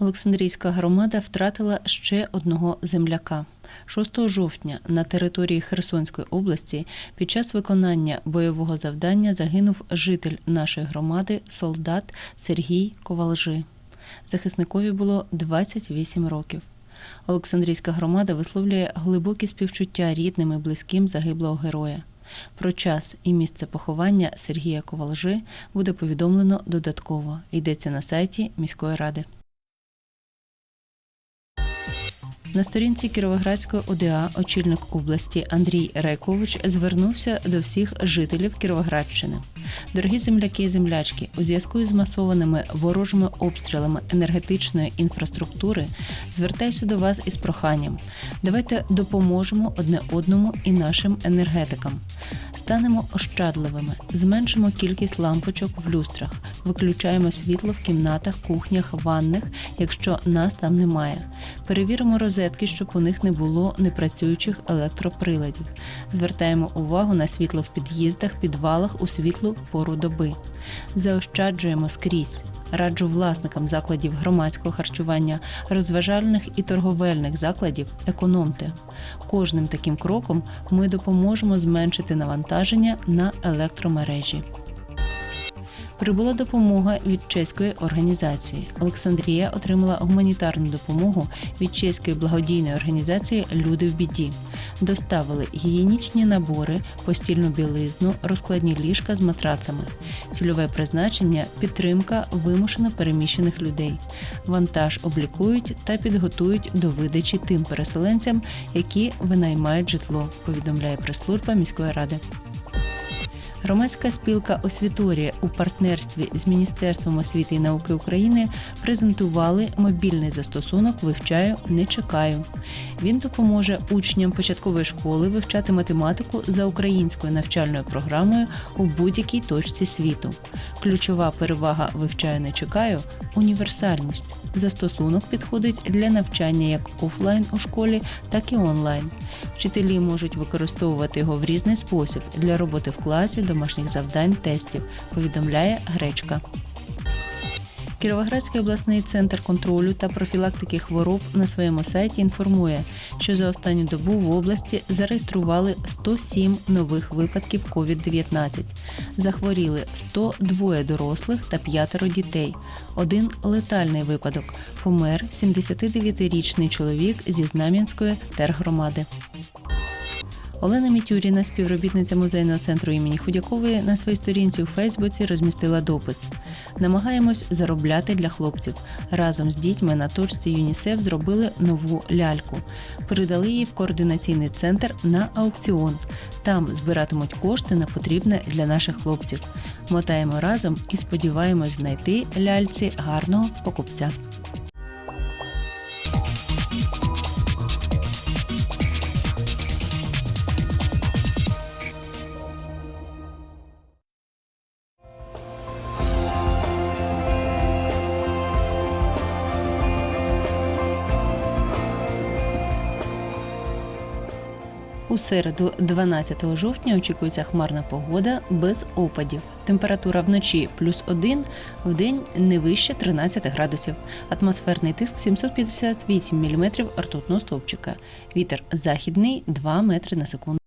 Олександрійська громада втратила ще одного земляка. 6 жовтня на території Херсонської області під час виконання бойового завдання загинув житель нашої громади, солдат Сергій Ковалжи. Захисникові було 28 років. Олександрійська громада висловлює глибокі співчуття рідним і близьким загиблого героя. Про час і місце поховання Сергія Ковалжи буде повідомлено додатково. Йдеться на сайті міської ради. На сторінці Кіровоградської ОДА очільник області Андрій Райкович звернувся до всіх жителів Кіровоградщини. Дорогі земляки і землячки, у зв'язку із масованими ворожими обстрілами енергетичної інфраструктури звертаюся до вас із проханням. Давайте допоможемо одне одному і нашим енергетикам. Станемо ощадливими, зменшимо кількість лампочок в люстрах, виключаємо світло в кімнатах, кухнях, ванних, якщо нас там немає. Перевіримо розетки, щоб у них не було непрацюючих електроприладів. Звертаємо увагу на світло в під'їздах, підвалах у світлу пору доби. Заощаджуємо скрізь. Раджу власникам закладів громадського харчування, розважальних і торговельних закладів економте. Кожним таким кроком ми допоможемо зменшити навантаження на електромережі. Прибула допомога від чеської організації. Олександрія отримала гуманітарну допомогу від чеської благодійної організації Люди в біді. Доставили гігієнічні набори, постільну білизну, розкладні ліжка з матрацами. Цільове призначення підтримка вимушено переміщених людей. Вантаж облікують та підготують до видачі тим переселенцям, які винаймають житло. Повідомляє прес-служба міської ради. Громадська спілка Освіторія у партнерстві з Міністерством освіти і науки України презентували мобільний застосунок Вивчаю, не чекаю. Він допоможе учням початкової школи вивчати математику за українською навчальною програмою у будь-якій точці світу. Ключова перевага Вивчаю, не чекаю універсальність. Застосунок підходить для навчання як офлайн у школі, так і онлайн. Вчителі можуть використовувати його в різний спосіб для роботи в класі, домашніх завдань, тестів, повідомляє Гречка. Кіровоградський обласний центр контролю та профілактики хвороб на своєму сайті інформує, що за останню добу в області зареєстрували 107 нових випадків COVID-19. Захворіли 102 дорослих та п'ятеро дітей. Один летальний випадок. Помер 79-річний чоловік зі Знам'янської тергромади. Олена Мітюріна, співробітниця музейного центру імені Худякової, на своїй сторінці у Фейсбуці розмістила допис: Намагаємось заробляти для хлопців. Разом з дітьми на точці ЮНІСЕФ зробили нову ляльку. Передали її в координаційний центр на аукціон. Там збиратимуть кошти на потрібне для наших хлопців. Мотаємо разом і сподіваємось знайти ляльці гарного покупця. У середу, 12 жовтня, очікується хмарна погода без опадів. Температура вночі плюс 1, в день не вище 13 градусів. Атмосферний тиск 758 мм ртутного стовпчика. Вітер західний 2 метри на секунду.